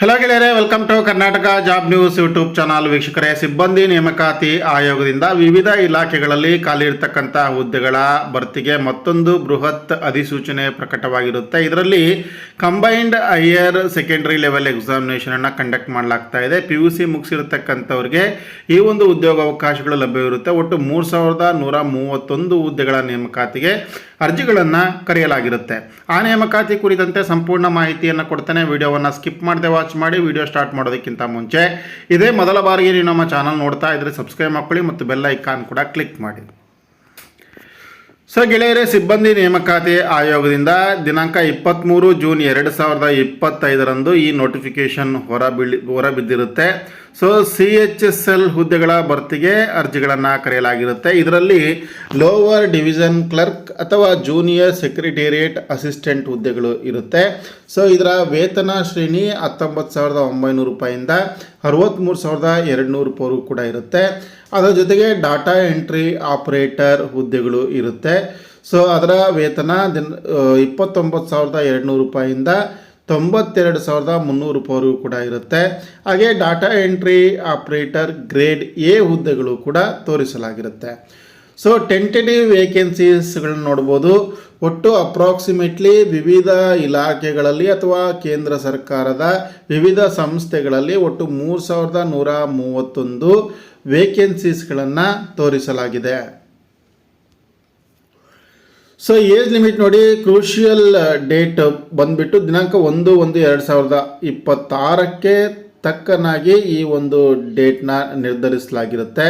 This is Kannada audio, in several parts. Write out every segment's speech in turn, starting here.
ಹಲೋ ಗೆಳೆಯರೇ welcome to Karnataka job news YouTube channel ವೀಕ್ಷಕರೇ, ಸಿಬ್ಬಂದಿ ನೇಮಕಾತಿ ಆಯೋಗದಿಂದ ವಿವಿಧ ಇಲಾಖೆಗಳಲ್ಲಿ ಖಾಲಿ ಇರತಕ್ಕಂಥ ಹುದ್ದೆಗಳ ಭರ್ತಿಗೆ ಮತ್ತೊಂದು ಬೃಹತ್ ಅಧಿಸೂಚನೆ ಪ್ರಕಟವಾಗಿರುತ್ತೆ. ಇದರಲ್ಲಿ combined higher secondary level examination ಅನ್ನು ಕಂಡಕ್ಟ್ ಮಾಡಲಾಗ್ತಾ ಇದೆ. ಪಿ ಯು ಸಿ ಮುಗಿಸಿರತಕ್ಕಂಥವ್ರಿಗೆ ಈ ಒಂದು ಉದ್ಯೋಗ ಅವಕಾಶಗಳು ಲಭ್ಯವಿರುತ್ತೆ. ಒಟ್ಟು ಮೂರು ಸಾವಿರದ ನೂರ ಮೂವತ್ತೊಂದು ಹುದ್ದೆಗಳ ನೇಮಕಾತಿಗೆ ಅರ್ಜಿಗಳನ್ನು ಕರೆಯಲಾಗಿರುತ್ತೆ. ಆ ನೇಮಕಾತಿ ಕುರಿತಂತೆ ಸಂಪೂರ್ಣ ಮಾಹಿತಿಯನ್ನು ಕೊಡ್ತೇನೆ. ವಿಡಿಯೋವನ್ನು ಸ್ಕಿಪ್ ಮಾಡದೆ ವಾಚ್ ಮಾಡಿ. ವಿಡಿಯೋ ಸ್ಟಾರ್ಟ್ ಮಾಡೋದಕ್ಕಿಂತ ಮುಂಚೆ ಇದೇ ಮೊದಲ ಬಾರಿಗೆ ನೀವು ನಮ್ಮ ಚಾನಲ್ ನೋಡ್ತಾ ಇದ್ರೆ ಸಬ್ಸ್ಕ್ರೈಬ್ ಮಾಡ್ಕೊಳ್ಳಿ ಮತ್ತು ಬೆಲ್ ಐಕಾನ್ ಕೂಡ ಕ್ಲಿಕ್ ಮಾಡಿ. ಸರ್ ಗೆಳೆಯರೇ, ಸಿಬ್ಬಂದಿ ನೇಮಕಾತಿ ಆಯೋಗದಿಂದ ದಿನಾಂಕ ಇಪ್ಪತ್ತ್ಮೂರು ಜೂನ್ ಎರಡು ಸಾವಿರದ ಇಪ್ಪತ್ತೈದರಂದು ಈ ನೋಟಿಫಿಕೇಷನ್ ಹೊರಬೀಳಿ, ಹೊರಬಿದ್ದಿರುತ್ತೆ. So C H S L ಹುದ್ದೆಗಳ ಭರ್ತಿಗೆ ಅರ್ಜಿಗಳನ್ನು ಕರೆಯಲಾಗಿರುತ್ತೆ. ಇದರಲ್ಲಿ ಲೋವರ್ ಡಿವಿಷನ್ ಕ್ಲರ್ಕ್ ಅಥವಾ ಜೂನಿಯರ್ ಸೆಕ್ರೆಟೇರಿಯೇಟ್ ಅಸಿಸ್ಟೆಂಟ್ ಹುದ್ದೆಗಳು ಇರುತ್ತೆ. ಸೊ ಇದರ ವೇತನ ಶ್ರೇಣಿ ಹತ್ತೊಂಬತ್ತು ಸಾವಿರದ ಒಂಬೈನೂರು ರೂಪಾಯಿಂದ ಅರವತ್ತ್ಮೂರು ಸಾವಿರದ ಎರಡು ನೂರು ಕೂಡ ಇರುತ್ತೆ. ಅದರ ಜೊತೆಗೆ ಡಾಟಾ ಎಂಟ್ರಿ ಆಪರೇಟರ್ ಹುದ್ದೆಗಳು ಇರುತ್ತೆ. ಸೊ ಅದರ ವೇತನ ದಿನ ಇಪ್ಪತ್ತೊಂಬತ್ತು ಸಾವಿರದ ಎರಡು ನೂರು ರೂಪಾಯಿಂದ ತೊಂಬತ್ತೆರಡು ಸಾವಿರದ ಮುನ್ನೂರು ರೂಪಾಯಿಗೂ ಕೂಡ ಇರುತ್ತೆ. ಹಾಗೆ data entry operator grade A ಹುದ್ದೆಗಳು ಕೂಡ ತೋರಿಸಲಾಗಿರುತ್ತೆ. ಸೊ ಟೆಂಟೇಟಿವ್ ವೇಕೆನ್ಸೀಸ್ಗಳನ್ನ ನೋಡ್ಬೋದು. ಒಟ್ಟು ಅಪ್ರಾಕ್ಸಿಮೇಟ್ಲಿ ವಿವಿಧ ಇಲಾಖೆಗಳಲ್ಲಿ ಅಥವಾ ಕೇಂದ್ರ ಸರ್ಕಾರದ ವಿವಿಧ ಸಂಸ್ಥೆಗಳಲ್ಲಿ ಒಟ್ಟು ಮೂರು ಸಾವಿರದ ನೂರ ಮೂವತ್ತೊಂದು ವೇಕೆನ್ಸೀಸ್ಗಳನ್ನು ತೋರಿಸಲಾಗಿದೆ. ಸೊ ಏಜ್ ಲಿಮಿಟ್ ನೋಡಿ ಕ್ರೂಷಿಯಲ್ ಡೇಟ್ ಬಂದ್ಬಿಟ್ಟು ದಿನಾಂಕ ಒಂದು ಒಂದು, ಎರಡು ಸಾವಿರದ ಇಪ್ಪತ್ತಾರಕ್ಕೆ ತಕ್ಕನಾಗಿ ಈ ಒಂದು ಡೇಟ್ನ ನಿರ್ಧರಿಸಲಾಗಿರುತ್ತೆ.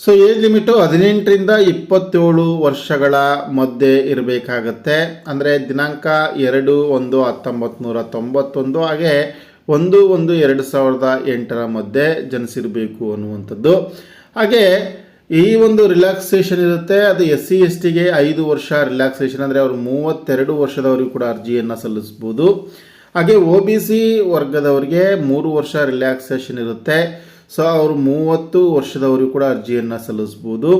ಸೊ ಏಜ್ ಲಿಮಿಟು ಹದಿನೆಂಟರಿಂದ ಇಪ್ಪತ್ತೇಳು ವರ್ಷಗಳ ಮಧ್ಯೆ ಇರಬೇಕಾಗತ್ತೆ. ಅಂದರೆ ದಿನಾಂಕ ಎರಡು, ಒಂದು ಹತ್ತೊಂಬತ್ತು ನೂರ ತೊಂಬತ್ತೊಂದು, ಹಾಗೆ ಒಂದು ಒಂದು, ಎರಡು ಸಾವಿರದ ಎಂಟರ ಮಧ್ಯೆ ಜನಿಸಿರಬೇಕು ಅನ್ನುವಂಥದ್ದು. ಹಾಗೆ ಈ ಒಂದು ರಿಲ್ಯಾಕ್ಸೇಷನ್ ಇರುತ್ತೆ. ಅದು ಎಸ್ ಸಿ ಎಸ್ ಟಿಗೆ ಐದು ವರ್ಷ ರಿಲ್ಯಾಕ್ಸೇಷನ್ ಅಂದರೆ ಅವರು ಮೂವತ್ತೆರಡು ವರ್ಷದವರಿಗೂ ಕೂಡ ಅರ್ಜಿಯನ್ನು ಸಲ್ಲಿಸ್ಬೋದು. ಹಾಗೆ ಒ ಬಿ ಸಿ ವರ್ಗದವರಿಗೆ ಮೂರು ವರ್ಷ ರಿಲ್ಯಾಕ್ಸೇಷನ್ ಇರುತ್ತೆ. ಸೊ ಅವರು ಮೂವತ್ತು ವರ್ಷದವರಿಗೂ ಕೂಡ ಅರ್ಜಿಯನ್ನು ಸಲ್ಲಿಸ್ಬೋದು.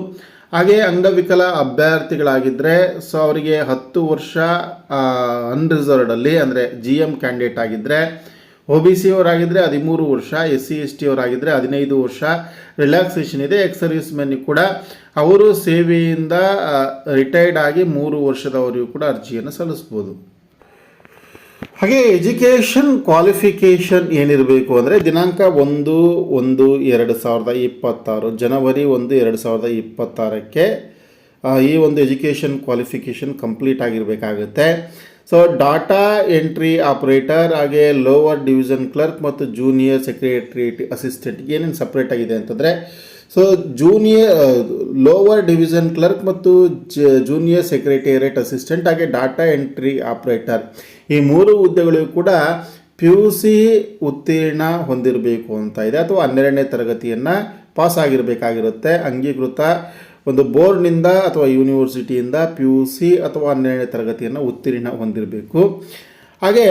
ಹಾಗೆ ಅಂಗವಿಕಲ ಅಭ್ಯರ್ಥಿಗಳಾಗಿದ್ದರೆ ಸೊ ಅವರಿಗೆ ಹತ್ತು ವರ್ಷ ಅನ್ರಿಸರ್ವ್ಡಲ್ಲಿ ಅಂದರೆ ಜಿ ಎಂ ಕ್ಯಾಂಡಿಡೇಟ್ ಆಗಿದ್ದರೆ ಒ ಬಿ ಸಿ ಅವರಾಗಿದ್ದರೆ ಹದಿಮೂರು ವರ್ಷ, ಎಸ್ ಸಿ, ಎಸ್ ಟಿ ಅವರಾಗಿದ್ದರೆ ಹದಿನೈದು ವರ್ಷ ರಿಲ್ಯಾಕ್ಸೇಷನ್ ಇದೆ. ಎಕ್ಸ್ ಸರ್ವಿಸ್ ಮೆನ್ನಿಗೆ ಕೂಡ ಅವರು ಸೇವೆಯಿಂದ ರಿಟೈರ್ಡ್ ಆಗಿ ಮೂರು ವರ್ಷದವರೆಗೂ ಕೂಡ ಅರ್ಜಿಯನ್ನು ಸಲ್ಲಿಸ್ಬೋದು. ಹಾಗೆ ಎಜುಕೇಷನ್ ಕ್ವಾಲಿಫಿಕೇಷನ್ ಏನಿರಬೇಕು ಅಂದರೆ ದಿನಾಂಕ ಒಂದು ಒಂದು, ಎರಡು ಸಾವಿರದ ಇಪ್ಪತ್ತಾರು, ಜನವರಿ ಒಂದು, ಎರಡು ಸಾವಿರದ ಇಪ್ಪತ್ತಾರಕ್ಕೆ ಈ ಒಂದು ಎಜುಕೇಷನ್ ಕ್ವಾಲಿಫಿಕೇಷನ್ ಕಂಪ್ಲೀಟ್ ಆಗಿರಬೇಕಾಗುತ್ತೆ. ಸೊ ಡಾಟಾ ಎಂಟ್ರಿ ಆಪರೇಟರ್ ಹಾಗೆ ಲೋವರ್ ಡಿವಿಷನ್ ಕ್ಲರ್ಕ್ ಮತ್ತು ಜೂನಿಯರ್ ಸೆಕ್ರೆಟರಿ ಅಸಿಸ್ಟೆಂಟ್ ಏನೇನು ಸಪ್ರೇಟ್ ಆಗಿದೆ ಅಂತಂದರೆ so junior lower division clerk ಮತ್ತು ಜೂನಿಯರ್ ಸೆಕ್ರೆಟೇರಿಯೇಟ್ ಅಸಿಸ್ಟೆಂಟ್ ಹಾಗೆ ಡಾಟಾ ಎಂಟ್ರಿ ಆಪರೇಟರ್ ಈ ಮೂರು ಹುದ್ದೆಗಳಿಗೂ ಕೂಡ ಪಿ ಯು ಸಿ ಉತ್ತೀರ್ಣ ಹೊಂದಿರಬೇಕು ಅಂತ ಇದೆ. ಅಥವಾ ಹನ್ನೆರಡನೇ ತರಗತಿಯನ್ನು ಪಾಸ್ ಆಗಿರಬೇಕಾಗಿರುತ್ತೆ. ಅಂಗೀಕೃತ ಒಂದು ಬೋರ್ಡ್ನಿಂದ ಅಥವಾ ಯೂನಿವರ್ಸಿಟಿಯಿಂದ ಪಿ ಯು ಸಿ ಅಥವಾ ಹನ್ನೆರಡನೇ ತರಗತಿಯನ್ನು ಉತ್ತೀರ್ಣ ಹೊಂದಿರಬೇಕು. ಹಾಗೆ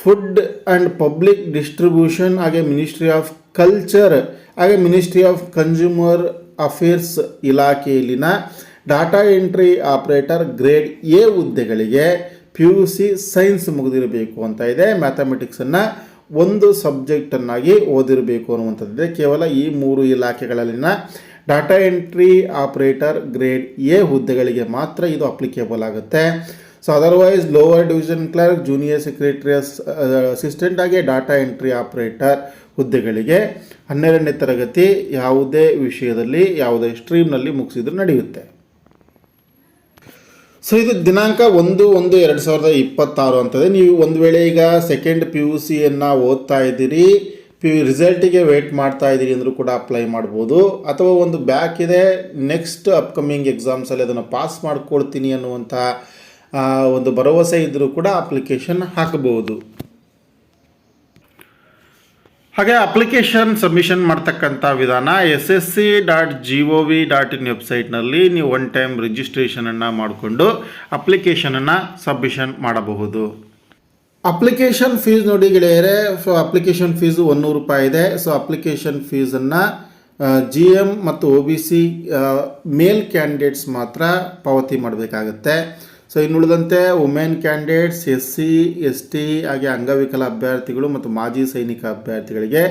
ಫುಡ್ ಆ್ಯಂಡ್ ಪಬ್ಲಿಕ್ ಡಿಸ್ಟ್ರಿಬ್ಯೂಷನ್, ಹಾಗೆ ಮಿನಿಸ್ಟ್ರಿ ಆಫ್ ಕಲ್ಚರ್, ಹಾಗೆ ministry of consumer affairs ಇಲಾಖೆಯಲ್ಲಿನ data entry operator grade A ಹುದ್ದೆಗಳಿಗೆ ಪಿ ಯು ಸಿ ಸೈನ್ಸ್ ಮುಗಿದಿರಬೇಕು ಅಂತ ಇದೆ. ಮ್ಯಾಥಮೆಟಿಕ್ಸನ್ನು ಒಂದು ಸಬ್ಜೆಕ್ಟನ್ನಾಗಿ ಓದಿರಬೇಕು ಅನ್ನುವಂಥದ್ದಿದೆ. ಕೇವಲ ಈ ಮೂರು ಇಲಾಖೆಗಳಲ್ಲಿನ data entry operator grade A ಹುದ್ದೆಗಳಿಗೆ ಮಾತ್ರ ಇದು ಅಪ್ಲಿಕೇಬಲ್ ಆಗುತ್ತೆ. So otherwise lower division clerk junior secretary assistant ಆಗಿ ಡಾಟಾ ಎಂಟ್ರಿ ಆಪರೇಟರ್ ಹುದ್ದೆಗಳಿಗೆ ಹನ್ನೆರಡನೇ ತರಗತಿ ಯಾವುದೇ ವಿಷಯದಲ್ಲಿ, ಯಾವುದೇ ಸ್ಟ್ರೀಮ್ನಲ್ಲಿ ಮುಗಿಸಿದ್ರು ನಡೆಯುತ್ತೆ. ಸೊ ಇದು ದಿನಾಂಕ ಒಂದು ಒಂದು, ಎರಡು ಸಾವಿರದ ಇಪ್ಪತ್ತಾರು ಅಂತದೆ. ನೀವು ಒಂದು ವೇಳೆ ಈಗ ಸೆಕೆಂಡ್ ಪಿ ಯು ಸಿಯನ್ನು ಓದ್ತಾ ಇದ್ದೀರಿ ಪಿ, ರಿಸಲ್ಟಿಗೆ ವೇಟ್ ಮಾಡ್ತಾ ಇದ್ದೀರಿ ಅಂದರೂ ಕೂಡ ಅಪ್ಲೈ ಮಾಡ್ಬೋದು. ಅಥವಾ ಒಂದು ಬ್ಯಾಕ್ ಇದೆ ನೆಕ್ಸ್ಟ್ ಅಪ್ಕಮಿಂಗ್ ಎಕ್ಸಾಮ್ಸಲ್ಲಿ ಅದನ್ನು ಪಾಸ್ ಮಾಡ್ಕೊಳ್ತೀನಿ ಅನ್ನುವಂಥ ಒಂದು ಭರವಸೆ ಇದ್ದರೂ ಕೂಡ ಅಪ್ಲಿಕೇಶನ್ ಹಾಕಬಹುದು. ಹಾಗೆ ಅಪ್ಲಿಕೇಶನ್ ಸಬ್ಮಿಷನ್ ಮಾಡ್ತಕ್ಕಂಥ ವಿಧಾನ S S C dot G O V dot in ವೆಬ್ಸೈಟ್ನಲ್ಲಿ ನೀವು ಒನ್ ಟೈಮ್ ರಿಜಿಸ್ಟ್ರೇಷನನ್ನು ಮಾಡಿಕೊಂಡು ಅಪ್ಲಿಕೇಶನನ್ನು ಸಬ್ಮಿಷನ್ ಮಾಡಬಹುದು. ಅಪ್ಲಿಕೇಶನ್ ಫೀಸ್ ನೋಡಿ ಗೆಳೆಯರೆ ಸೊ ಅಪ್ಲಿಕೇಶನ್ ಫೀಸು ಒನ್ನೂರು ರೂಪಾಯಿ ಇದೆ. ಸೊ ಅಪ್ಲಿಕೇಶನ್ ಫೀಸನ್ನು ಜಿ ಎಂ ಮತ್ತು O B C male candidates ಮಾತ್ರ ಪಾವತಿ ಮಾಡಬೇಕಾಗತ್ತೆ. So ಇನ್ನುಳಿದಂತೆ women candidates S C S T ಹಾಗೆ ಅಂಗವಿಕಲ ಅಭ್ಯರ್ಥಿಗಳು ಮತ್ತು ಮಾಜಿ ಸೈನಿಕ ಅಭ್ಯರ್ಥಿಗಳಿಗೆ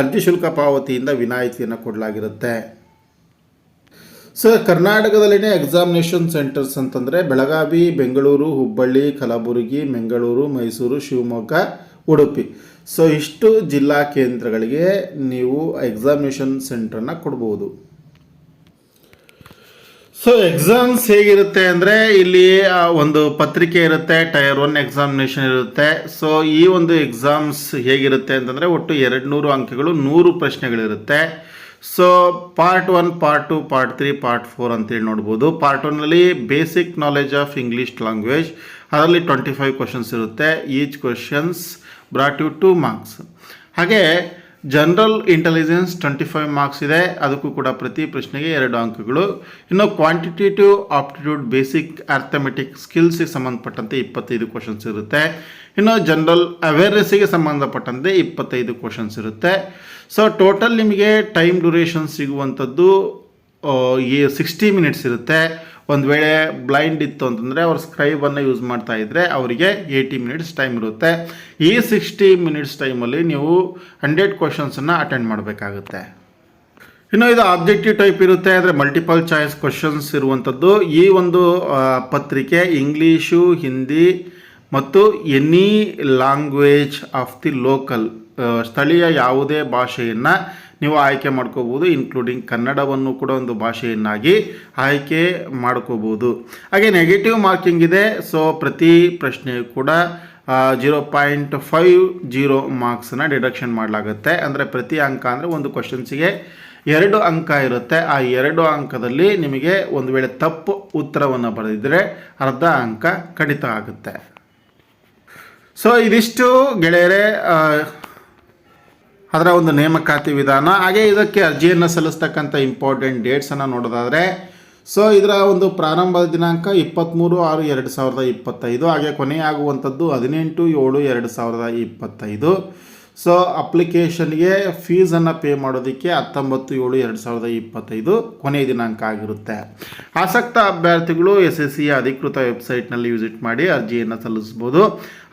ಅರ್ಜಿ ಶುಲ್ಕ ಪಾವತಿಯಿಂದ ವಿನಾಯಿತಿಯನ್ನು ಕೊಡಲಾಗಿರುತ್ತೆ. ಸೊ ಕರ್ನಾಟಕದಲ್ಲಿನೇ ಎಕ್ಸಾಮಿನೇಷನ್ ಸೆಂಟರ್ಸ್ ಅಂತಂದರೆ ಬೆಳಗಾವಿ, ಬೆಂಗಳೂರು, ಹುಬ್ಬಳ್ಳಿ, ಕಲಬುರಗಿ, ಮಂಗಳೂರು, ಮೈಸೂರು, ಶಿವಮೊಗ್ಗ, ಉಡುಪಿ. ಸೊ ಇಷ್ಟು ಜಿಲ್ಲಾ ಕೇಂದ್ರಗಳಿಗೆ ನೀವು ಎಕ್ಸಾಮಿನೇಷನ್ ಸೆಂಟ್ರನ್ನ ಕೊಡ್ಬೋದು. ಸೊ ಎಕ್ಸಾಮ್ಸ್ ಹೇಗಿರುತ್ತೆ ಅಂದರೆ ಇಲ್ಲಿ ಒಂದು ಪತ್ರಿಕೆ ಇರುತ್ತೆ ಟೈರ್ ಒನ್ ಎಕ್ಸಾಮಿನೇಷನ್ ಇರುತ್ತೆ. ಸೊ ಈ ಒಂದು ಎಕ್ಸಾಮ್ಸ್ ಹೇಗಿರುತ್ತೆ ಅಂತಂದರೆ ಒಟ್ಟು ಎರಡು ನೂರು ಅಂಕಗಳು, ನೂರು ಪ್ರಶ್ನೆಗಳಿರುತ್ತೆ. So part one part two part three part four ಅಂತೇಳಿ ನೋಡ್ಬೋದು. ಪಾರ್ಟ್ ಒನ್ನಲ್ಲಿ basic knowledge of English language ಅದರಲ್ಲಿ ಟ್ವೆಂಟಿ ಫೈವ್ ಕ್ವಶನ್ಸ್ ಇರುತ್ತೆ. Each questions brought you two marks ಹಾಗೆ general intelligence twenty five marks ಇದೆ. ಅದಕ್ಕೂ ಕೂಡ ಪ್ರತಿ ಪ್ರಶ್ನೆಗೆ ಎರಡು ಅಂಕಗಳು. ಇನ್ನು ಕ್ವಾಂಟಿಟೇಟಿವ್ ಆಪ್ಟಿಟ್ಯೂಡ್ ಬೇಸಿಕ್ ಅರ್ಥಮೆಟಿಕ್ ಸ್ಕಿಲ್ಸಿಗೆ ಸಂಬಂಧಪಟ್ಟಂತೆ ಇಪ್ಪತ್ತೈದು ಕ್ವಶನ್ಸ್ ಇರುತ್ತೆ. ಇನ್ನು ಜನರಲ್ ಅವೇರ್ನೆಸ್ಸಿಗೆ ಸಂಬಂಧಪಟ್ಟಂತೆ ಇಪ್ಪತ್ತೈದು ಕ್ವಶನ್ಸ್ ಇರುತ್ತೆ. ಸೊ ಟೋಟಲ್ ನಿಮಗೆ ಟೈಮ್ ಡ್ಯೂರೇಷನ್ ಸಿಗುವಂಥದ್ದು ಸಿಕ್ಸ್ಟಿ ಮಿನಿಟ್ಸ್ ಇರುತ್ತೆ. ಒಂದು ವೇಳೆ ಬ್ಲೈಂಡ್ ಇತ್ತು ಅಂತಂದರೆ ಅವ್ರು ಸ್ಕ್ರೈಬನ್ನು ಯೂಸ್ ಮಾಡ್ತಾ ಇದ್ದರೆ ಅವರಿಗೆ ಏಯ್ಟಿ ಮಿನಿಟ್ಸ್ ಟೈಮ್ ಇರುತ್ತೆ. ಈ ಸಿಕ್ಸ್ಟಿ ಮಿನಿಟ್ಸ್ ಟೈಮಲ್ಲಿ ನೀವು ಹಂಡ್ರೆಡ್ ಕ್ವಶನ್ಸನ್ನು ಅಟೆಂಡ್ ಮಾಡಬೇಕಾಗುತ್ತೆ. ಇನ್ನು ಇದು ಆಬ್ಜೆಕ್ಟಿವ್ ಟೈಪ್ ಇರುತ್ತೆ ಅಂದರೆ ಮಲ್ಟಿಪಲ್ ಚಾಯ್ಸ್ ಕ್ವಶನ್ಸ್ ಇರುವಂಥದ್ದು ಈ ಒಂದು ಪತ್ರಿಕೆ ಇಂಗ್ಲೀಷು, ಹಿಂದಿ ಮತ್ತು any language of the local ಸ್ಥಳೀಯ ಯಾವುದೇ ಭಾಷೆಯನ್ನು ನೀವು ಆಯ್ಕೆ ಮಾಡ್ಕೋಬೋದು ಇನ್ಕ್ಲೂಡಿಂಗ್ ಕನ್ನಡವನ್ನು ಕೂಡ ಒಂದು ಭಾಷೆಯನ್ನಾಗಿ ಆಯ್ಕೆ ಮಾಡ್ಕೋಬೋದು. ಹಾಗೆ ನೆಗೆಟಿವ್ ಮಾರ್ಕಿಂಗ್ ಇದೆ ಸೊ ಪ್ರತಿ ಪ್ರಶ್ನೆಯು ಕೂಡ ಜೀರೋ ಪಾಯಿಂಟ್ ಫೈವ್ ಜೀರೋ ಮಾರ್ಕ್ಸನ್ನ ಡಿಡಕ್ಷನ್ ಮಾಡಲಾಗುತ್ತೆ. ಅಂದರೆ ಪ್ರತಿ ಅಂಕ ಅಂದರೆ ಒಂದು ಕ್ವಶನ್ಸಿಗೆ ಎರಡು ಅಂಕ ಇರುತ್ತೆ. ಆ ಎರಡು ಅಂಕದಲ್ಲಿ ನಿಮಗೆ ಒಂದು ವೇಳೆ ತಪ್ಪು ಉತ್ತರವನ್ನು ಬರೆದಿದ್ದರೆ ಅರ್ಧ ಅಂಕ ಕಡಿತ ಆಗುತ್ತೆ. ಸೊ ಇದಿಷ್ಟು ಗೆಳೆಯರೇ ಅದರ ಒಂದು ನೇಮಕಾತಿ ವಿಧಾನ. ಹಾಗೆ ಇದಕ್ಕೆ ಅರ್ಜಿಯನ್ನು ಸಲ್ಲಿಸ್ತಕ್ಕಂಥ ಇಂಪಾರ್ಟೆಂಟ್ ಡೇಟ್ಸನ್ನು ನೋಡೋದಾದರೆ ಸೊ ಇದರ ಒಂದು ಪ್ರಾರಂಭದ ದಿನಾಂಕ ಇಪ್ಪತ್ತ್ಮೂರು ಆರು ಎರಡು ಸಾವಿರದ ಇಪ್ಪತ್ತೈದು. ಹಾಗೆ ಕೊನೆಯಾಗುವಂಥದ್ದು ಹದಿನೆಂಟು ಏಳು ಎರಡು ಸಾವಿರದ ಇಪ್ಪತ್ತೈದು. ಸೊ ಅಪ್ಲಿಕೇಶನ್ಗೆ ಫೀಸನ್ನು ಪೇ ಮಾಡೋದಕ್ಕೆ ಹತ್ತೊಂಬತ್ತು ಏಳು ಎರಡು ಸಾವಿರದ ಇಪ್ಪತ್ತೈದು ಕೊನೆಯ ದಿನಾಂಕ ಆಗಿರುತ್ತೆ. ಆಸಕ್ತ ಅಭ್ಯರ್ಥಿಗಳು ಎಸ್ ಎಸ್ ಸಿಯ ಅಧಿಕೃತ ವೆಬ್ಸೈಟ್ನಲ್ಲಿ ವಿಸಿಟ್ ಮಾಡಿ ಅರ್ಜಿಯನ್ನು ಸಲ್ಲಿಸ್ಬೋದು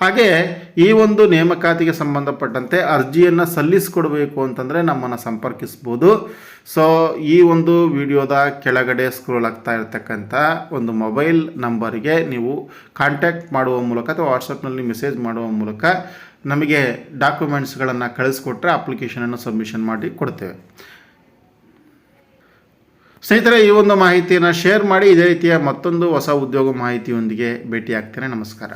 ಹಾಗೆ, ಈ ಒಂದು ನೇಮಕಾತಿಗೆ ಸಂಬಂಧಪಟ್ಟಂತೆ ಅರ್ಜಿಯನ್ನು ಸಲ್ಲಿಸಿಕೊಡಬೇಕು ಅಂತಂದರೆ ನಮ್ಮನ್ನು ಸಂಪರ್ಕಿಸ್ಬೋದು. ಸೊ ಈ ಒಂದು ವಿಡಿಯೋದ ಕೆಳಗಡೆ ಸ್ಕ್ರೋಲ್ ಆಗ್ತಾ ಇರತಕ್ಕಂಥ ಒಂದು ಮೊಬೈಲ್ ನಂಬರ್ಗೆ ನೀವು ಕಾಂಟ್ಯಾಕ್ಟ್ ಮಾಡುವ ಮೂಲಕ ಅಥವಾ ವಾಟ್ಸಪ್ನಲ್ಲಿ ಮೆಸೇಜ್ ಮಾಡುವ ಮೂಲಕ ನಮಗೆ ಡಾಕ್ಯುಮೆಂಟ್ಸ್ಗಳನ್ನು ಕಳಿಸ್ಕೊಟ್ರೆ ಅಪ್ಲಿಕೇಶನನ್ನು ಸಬ್ಮಿಷನ್ ಮಾಡಿ ಕೊಡ್ತೇವೆ. ಸ್ನೇಹಿತರೆ, ಈ ಒಂದು ಮಾಹಿತಿಯನ್ನು ಶೇರ್ ಮಾಡಿ, ಇದೇ ರೀತಿಯ ಮತ್ತೊಂದು ಹೊಸ ಉದ್ಯೋಗ ಮಾಹಿತಿಯೊಂದಿಗೆ ಭೇಟಿಯಾಗ್ತೇನೆ. ನಮಸ್ಕಾರ.